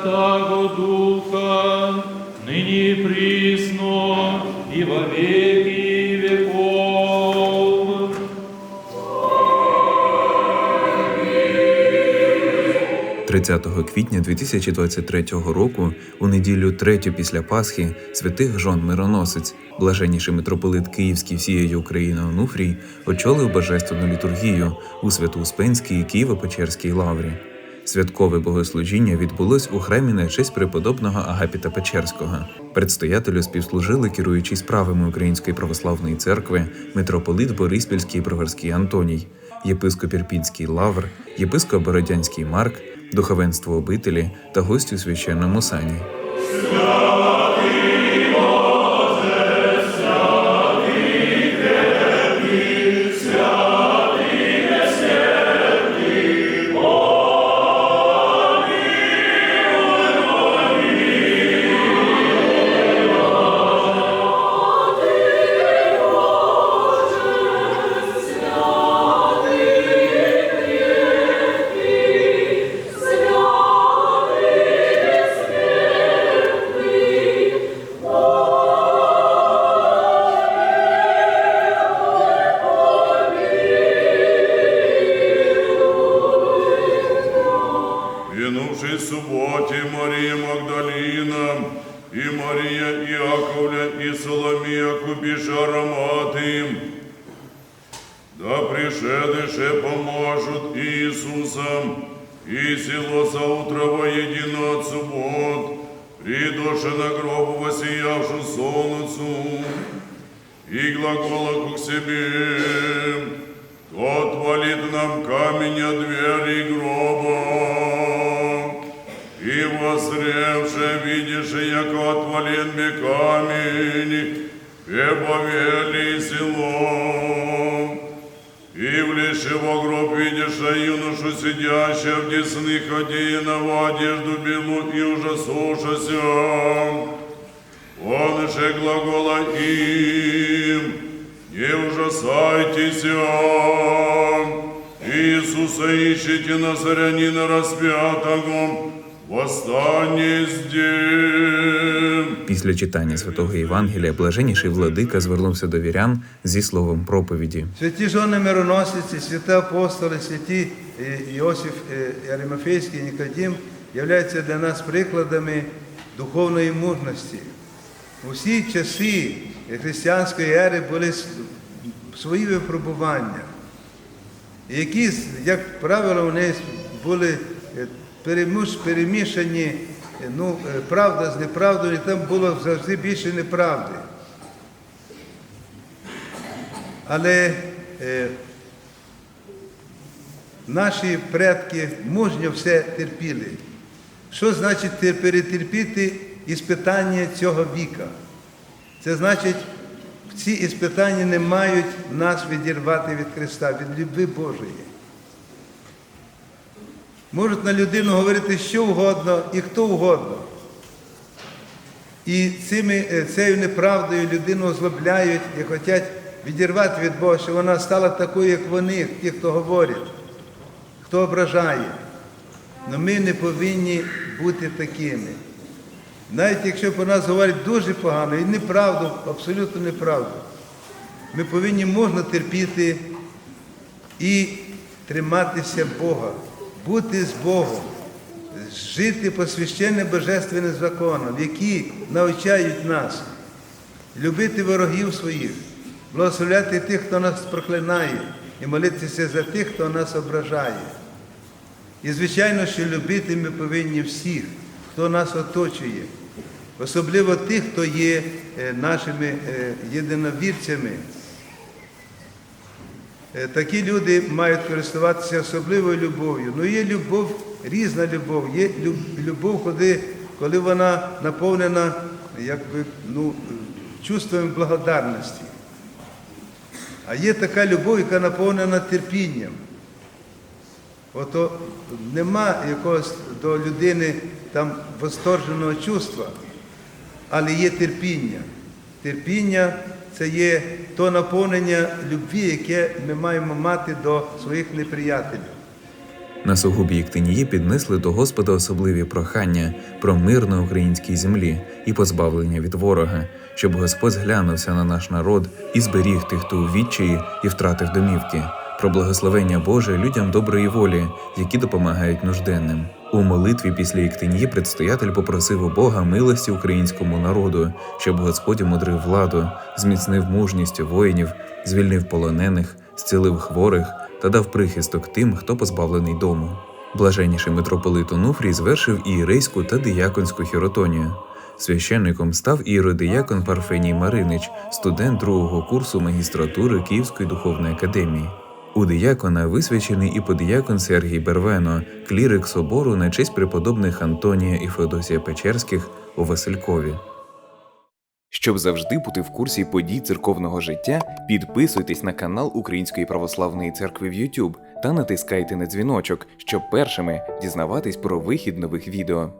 і Сина, Святого Духа, нині і прісно, і во веки веков. 30 квітня 2023 року, у неділю третю після Пасхи, святих Жон Мироносець, блаженніший митрополит Київський всієї України Онуфрій, очолив божественну літургію у Свято-Успенській Києво-Печерській лаврі. Святкове богослужіння відбулось у храмі на честь преподобного Агапіта Печерського. Предстоятелю співслужили керуючий справами Української православної церкви митрополит Бориспільський Броварський Антоній, єпископ Ірпінський Лавр, єпископ Бородянський Марк, духовенство обителі та гості у священному сані. суботі Марія Магдаліна, і Марія Іаковля, і Соломія купіша аромати, да пришедеше поможуть Ісуса, і село заутро воедино от суббот, придоше на гробу воссиявшу солнцу, и глагола к себе, И село. И влезши во гроб видишь юношу, сидящего в десных одеянного одежду белу и ужасушася. Он же глагола им, не ужасайтесь, Иисуса ищите Назарянина распятого, восстание здесь. Після читання святого Євангелія блаженніший владика звернувся до вірян зі словом проповіді. Святі жони мироносиці, святі апостоли, святі е, Іосиф е, Аримафейський, Нікодім являються для нас прикладами духовної мужності. У всі часи християнської ери були свої випробування, які, як правило, вони були е, перемішані е, ну, е, правда з неправдою, і там було завжди більше неправди. Але е, наші предки мужньо все терпіли. Що значить перетерпіти іспитання цього віка? Це значить, ці іспитання не мають нас відірвати від Христа, від любви Божої. Можуть на людину говорити що угодно і хто угодно. І цими, е, цією неправдою людину озлобляють і хочуть відірвати від Бога, що вона стала такою, як вони, ті, хто говорять, хто ображає. Але ми не повинні бути такими. Навіть якщо про нас говорять дуже погано і неправду, абсолютно неправду, ми повинні можна терпіти і триматися Бога, бути з Богом, жити по божественним законам, які навчають нас любити ворогів своїх, благословляти тих, хто нас проклинає, і молитися за тих, хто нас ображає. І, звичайно, що любити ми повинні всіх, хто нас оточує, особливо тих, хто є е, нашими е, єдиновірцями. Е, Такі люди мають користуватися особливою любов'ю. Ну є любов, різна любов, є любов, коли, вона наповнена якби, ну, чувством благодарності. А є така любов, яка наповнена терпінням. Ото нема якогось до людини там восторженого чувства, але є терпіння. Терпіння це є то наповнення любві, яке ми маємо мати до своїх неприятелів. На сугубі Єктинії піднесли до Господа особливі прохання про мир на українській землі і позбавлення від ворога, щоб Господь зглянувся на наш народ і зберіг тих, хто у відчаї і втратив домівки, про благословення Боже людям доброї волі, які допомагають нужденним. У молитві після Єктинії предстоятель попросив у Бога милості українському народу, щоб Господь умудрив владу, зміцнив мужність воїнів, звільнив полонених, зцілив хворих та дав прихисток тим, хто позбавлений дому. Блаженніший митрополит Онуфрій звершив ієрейську та дияконську хіротонію. Священником став ієродиякон Парфеній Маринич, студент другого курсу магістратури Київської духовної академії. У диякона висвячений і подиякон Сергій Бервено, клірик собору на честь преподобних Антонія і Феодосія Печерських у Василькові. Щоб завжди бути в курсі подій церковного життя, підписуйтесь на канал Української православної церкви в YouTube та натискайте на дзвіночок, щоб першими дізнаватись про вихід нових відео.